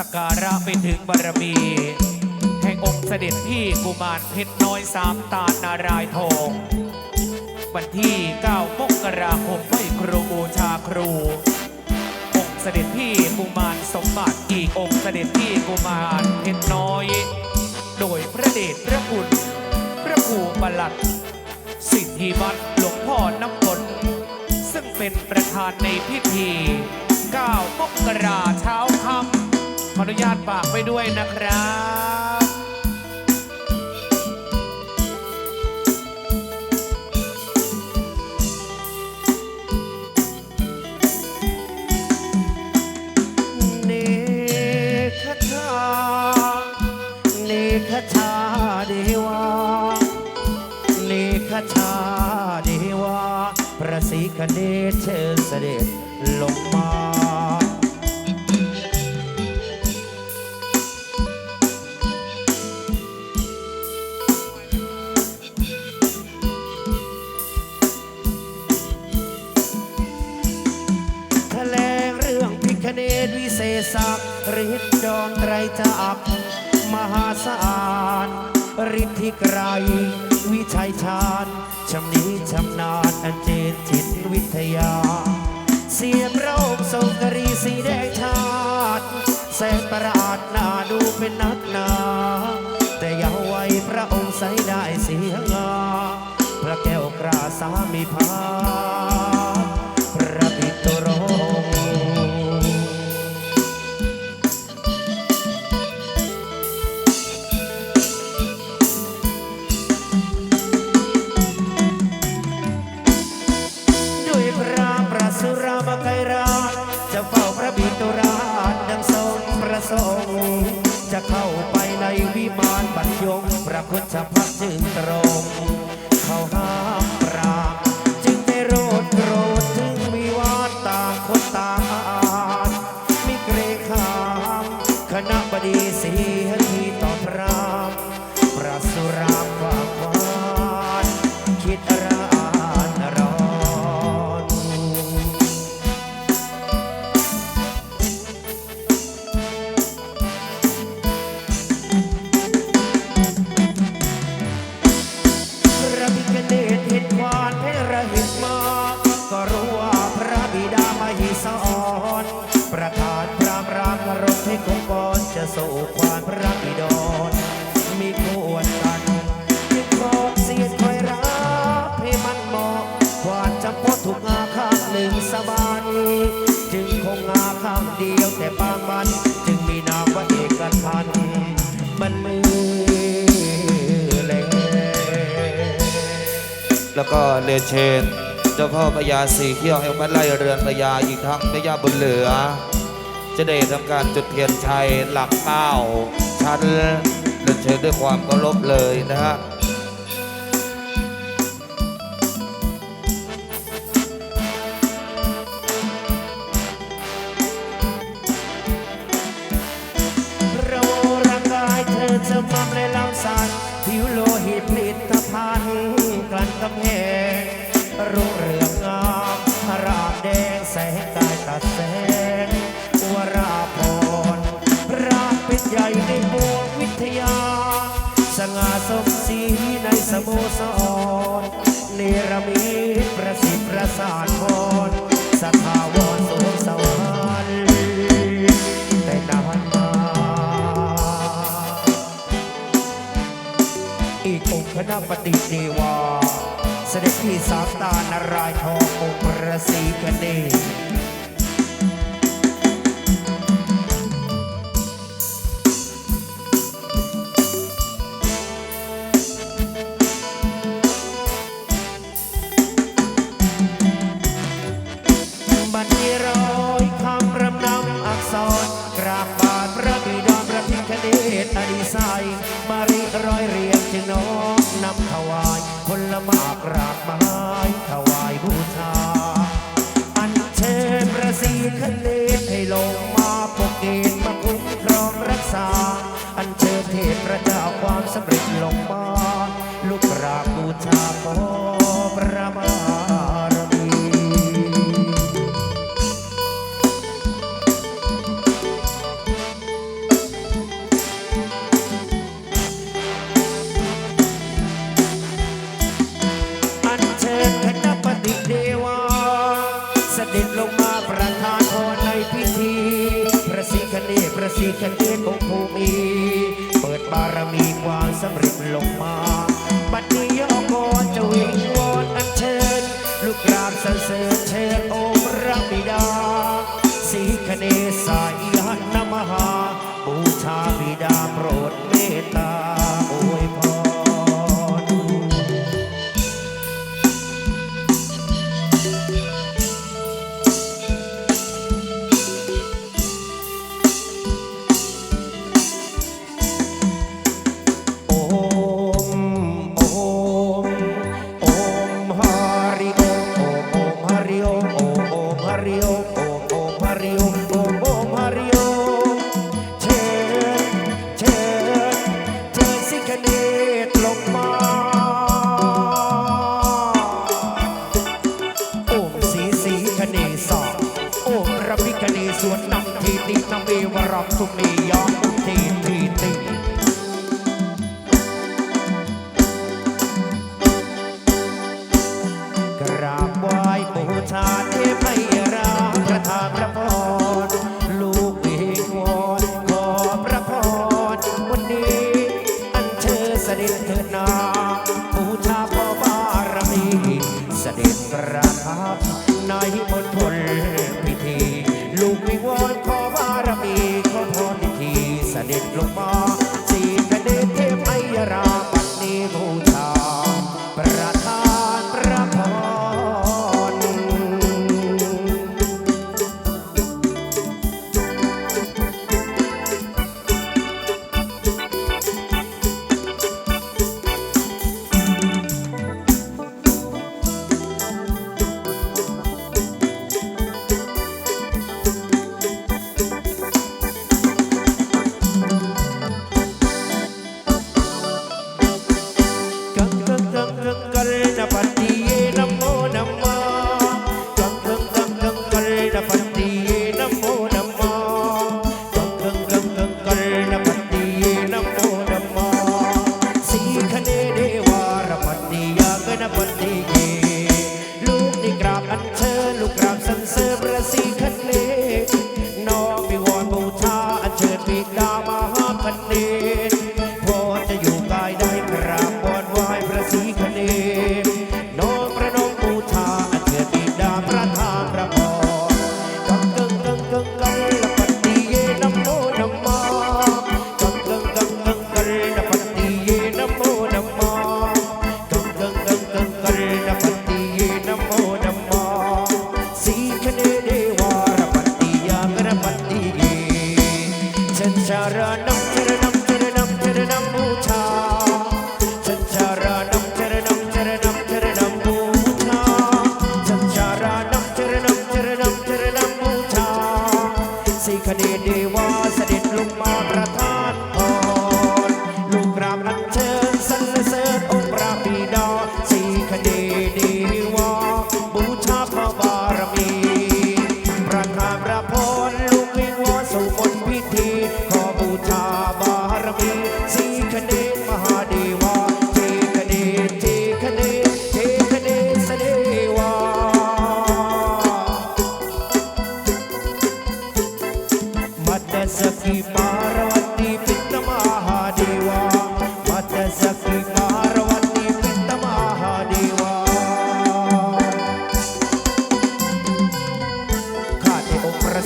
สักการะไปถึงบารมี แห่งองค์เสด็จพี่กุมารเพชรน้อยสามตาลนารายทอง วันที่ 9 มกราคมไหวครูบูชาครู องค์เสด็จพี่กุมารสมบัติอีกองค์เสด็จพี่กุมารเพชรน้อย โดยพระเดชพระคุณพระครูประหลัด สิทธิวัตรหลวงพ่อน้ำฝนซึ่งเป็นประธานในพิธี 9 มกราเช้าค่ำ ออนุญาตฝากไว้ด้วยนะครับเนคชาเนคชาเดวาเนคชาเดวาพระศรีคเนศเชิญเสด็จ ชำนิชำนาญอันเจนจิตวิทยา เสียบโรคทรงกรีสีแดงชาติแสนประหลาดน่าดูเป็นนักหนา แต่ยาวไวพระองค์ใสได้เสียงาพระแก้วกราสามีพา สู่ควานพระบิดรมีควรกันจึงขอเสียดคอยรับให้มันเหมาะควานจะพดถูกงาข้างหนึ่งสบายจึงคงงาข้างเดียวแต่ปางมัน จึงมีนามว่าเอกทันมันมือเลยแล้วก็เรียนเชิญเจ้าพ่อพญาสีเขี้ยวให้มาไล่เรือนพญาอีกทั้งพญาบนเหลือ จะได้ทำการจุดเทียนชัยหลักเก้าชั้นเรียนเชิญด้วยความเคารพเลยนะฮะ ใหญ่ในบวงวิทยา สง่าสมศรีในสโมสรเนรมิตประสิทธิ์ประสานพรสถาวรสวงสวรรค์แต่นานมา อีกองค์คณะปฏิเทวา เสด็จพี่สามตานารายทององค์ประสีคเนศ พระบิดาพระพิคเนตอดีไซน์มาริร้อยเรียงจึงน้อมนำถวายผลมากราบไม้ถวายบูชา อันเชิญพระศรีคเนตให้ลงมาปกเกณฑ์มาคุ้มครองรักษา อันเชิญเทพพระเจ้าความสำเร็จลงมา ลูกกราบบูชาขอพระบา สำเร็จลงมา บัดนี้ยอโกนจะวิงวอนอันเชิญ ลูกกราบสันเสริญเชิญองรับบิดาสีคเนสายนมหา บูชาบิดาโปรดเมตตา ศลบมา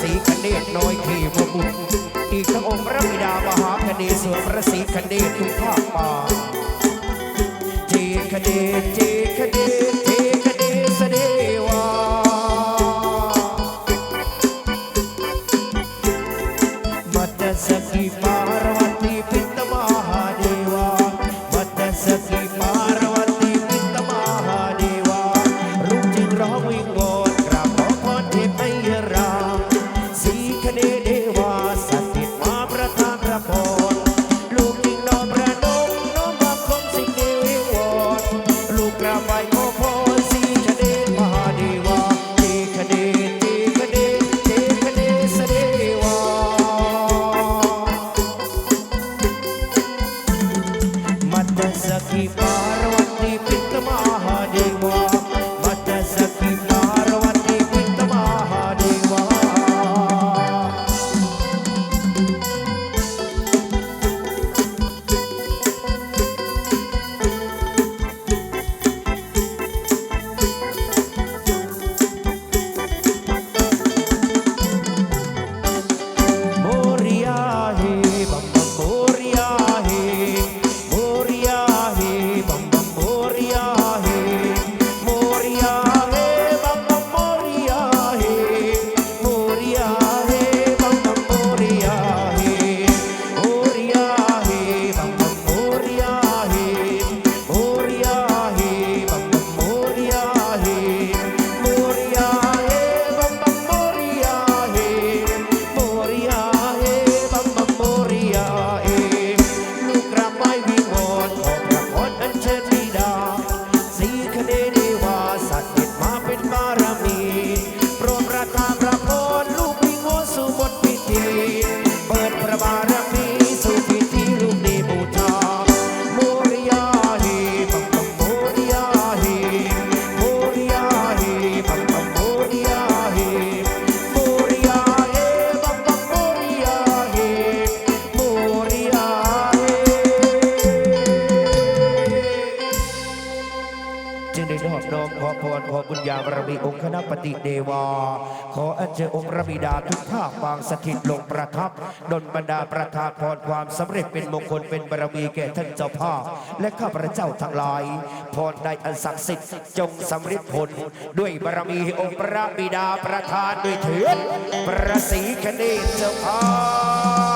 ศรีคเนศน้อยขีมบุตรอีกทั้งองค์พระบิดามหาคเนศสวนพระศรีคเนศทุกภาคมาเจคเนศเจคเนศ น้อมขอพรขอบุญญาบารมีองค์คณะปฏิเดวา ขออัญเชิญองค์พระบิดาทุกภาคบางสถิตลงประทับดลบรรดาประทานพรความสำเร็จเป็นมงคลเป็นบารมีแก่ท่านเจ้าภาพ และข้าพระเจ้าทั้งหลาย พรใดอันศักดิ์สิทธิ์จงสำเร็จผล ด้วยบารมีองค์พระบิดาประทานด้วยเถิดประสีคเนเจ้าภาพ